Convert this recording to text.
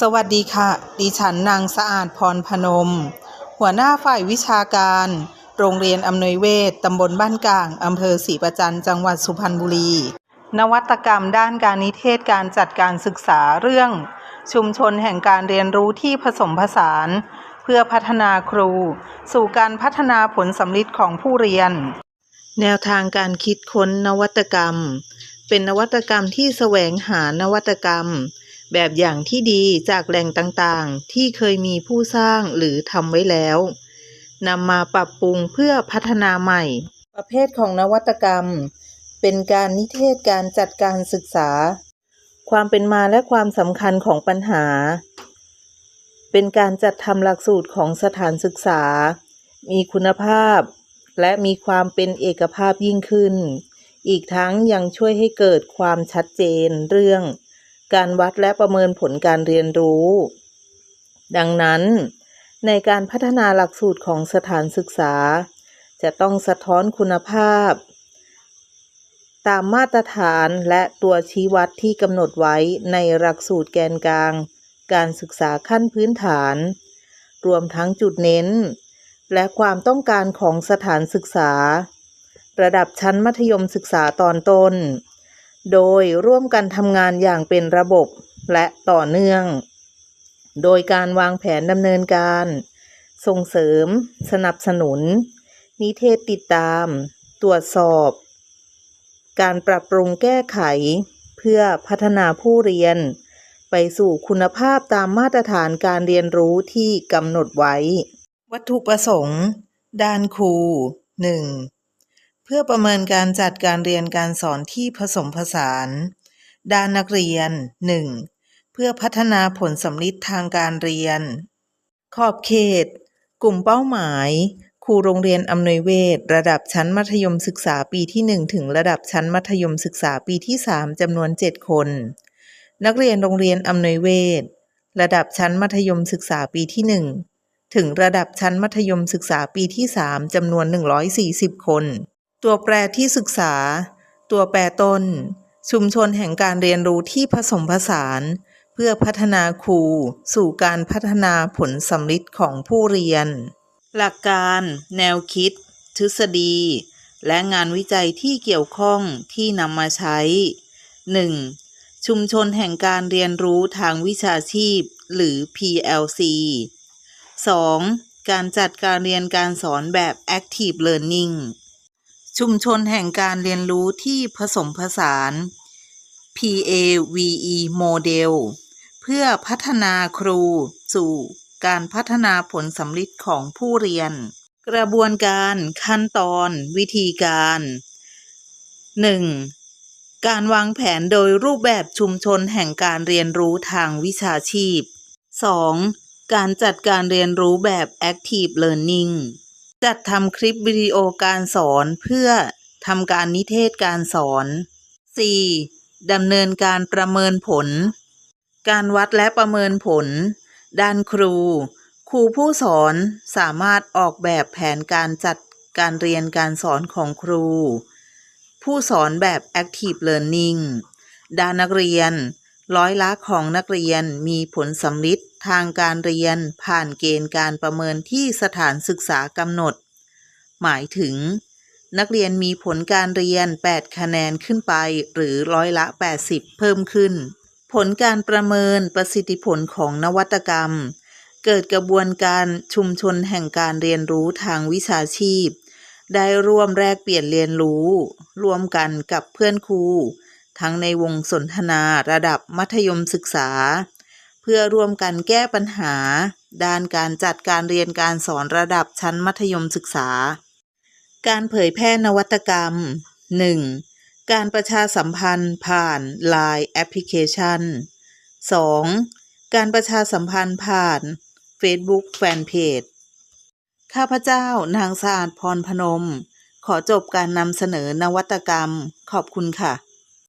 สวัสดีค่ะ ดิฉันนางสะอาดพรพนม หัวหน้าฝ่ายวิชาการ โรงเรียนอำนวยเวศตำบลบ้านกลาง อำเภอศรีประจันจังหวัดสุพรรณบุรี นวัตกรรมด้านการนิเทศการจัดการศึกษาเรื่อง ชุมชนแห่งการเรียนรู้ที่ผสมผสาน เพื่อพัฒนาครู สู่การพัฒนาผลสำลิดของผู้เรียน แนวทางการคิดค้นนวัตกรรม เป็นนวัตกรรมที่แสวงหานวัตกรรม แบบอย่างที่ดีจากแหล่งต่างๆ ที่เคยมีผู้สร้างหรือทำไว้แล้วนำมาปรับปรุงเพื่อพัฒนาใหม่ ประเภทของนวัตกรรม เป็นการนิเทศการจัดการศึกษา ความเป็นมาและความสำคัญของปัญหา เป็นการจัดทำหลักสูตรของสถานศึกษา มีคุณภาพ และมีความเป็นเอกภาพยิ่งขึ้น อีกทั้งยังช่วยให้เกิดความชัดเจนเรื่อง การวัดและประเมินผลการเรียนรู้ ดังนั้น ในการพัฒนาหลักสูตรของสถานศึกษา จะต้องสะท้อนคุณภาพ ตามมาตรฐานและตัวชี้วัดที่กำหนดไว้ในหลักสูตรแกนกลาง การศึกษาขั้นพื้นฐาน รวมทั้งจุดเน้น และความต้องการของสถานศึกษา ระดับชั้นมัธยมศึกษาตอนต้น โดยร่วมกันทำงานอย่างเป็นระบบและต่อเนื่อง โดยการวางแผนดำเนินการ ส่งเสริม สนับสนุน นิเทศติดตาม ตรวจสอบ การปรับปรุงแก้ไข เพื่อพัฒนาผู้เรียน ไปสู่คุณภาพตามมาตรฐานการเรียนรู้ที่กำหนดไว้ วัตถุประสงค์ ด้านครู 1. เพื่อประเมินการจัดการเรียนการสอนที่ผสมผสาน ด้านนักเรียน 1. เพื่อพัฒนาผลสำลิดทางการเรียน ขอบเขต กลุ่มเป้าหมาย ครูโรงเรียนอำนวยเวศระดับชั้นมัธยมศึกษาปีที่ 1 ถึงระดับชั้นมัธยมศึกษาปีที่ 3จำนวน 7 คน นักเรียนโรงเรียนอำนวยเวศระดับชั้นมัธยมศึกษาปีที่ 1 ถึงระดับชั้นมัธยมศึกษาปีที่ 3จำนวน 140 คน ตัวแปรที่ศึกษา ตัวแปรต้น ชุมชนแห่งการเรียนรู้ที่ผสมผสาน เพื่อพัฒนาครู สู่การพัฒนาผลสำลิดของผู้เรียน หลักการ แนวคิด ทฤษฎี และงานวิจัยที่เกี่ยวข้องที่นำมาใช้ 1. ชุมชนแห่งการเรียนรู้ทางวิชาชีพ หรือ PLC 2. การจัดการเรียนการสอนแบบ Active Learning ชุมชนแห่งการเรียนรู้ที่ผสมผสาน PAVE Model เพื่อพัฒนาครูสู่การพัฒนาผลสำลิดของผู้เรียน กระบวนการขั้นตอนวิธีการ 1. การวางแผนโดยรูปแบบชุมชนแห่งการเรียนรู้ทางวิชาชีพ 2. การจัดการเรียนรู้แบบ Active Learning จัดทำคลิปวิดีโอการสอนเพื่อทำการนิเทศการสอน 4. ดำเนินการประเมินผล การวัดและประเมินผล ด้านครู ครูผู้สอนสามารถออกแบบแผนการจัดการเรียนการสอนของครู ผู้สอนแบบ Active Learning ด้านนักเรียน ร้อยละของนักเรียนมีผลสำลิด ทางการเรียนผ่านเกณฑ์การประเมินที่สถานศึกษากำหนด หมายถึง นักเรียนมีผลการเรียน 8 คะแนนขึ้นไป หรือร้อยละ 80 เพิ่มขึ้น ผลการประเมินประสิทธิผลของนวัตกรรม เกิดกระบวนการชุมชนแห่งการเรียนรู้ทางวิชาชีพ ได้ร่วมแลกเปลี่ยนเรียนรู้ ร่วมกันกับเพื่อนครูทั้งในวงสนทนาระดับมัธยมศึกษา พื่อร่วมกันแก้ปัญหา ด้านการจัดการเรียนการสอนระดับชั้นมัธยมศึกษา การเผยแพร่นวัตกรรม 1. การประชาสัมพันธ์ผ่าน Line แอปพลิเคชัน 2. การประชาสัมพันธ์ผ่าน Facebook Fanpage ข้าพเจ้านางสะอาดพรพนม ขอจบการนำเสนอนวัตกรรม ขอบคุณค่ะ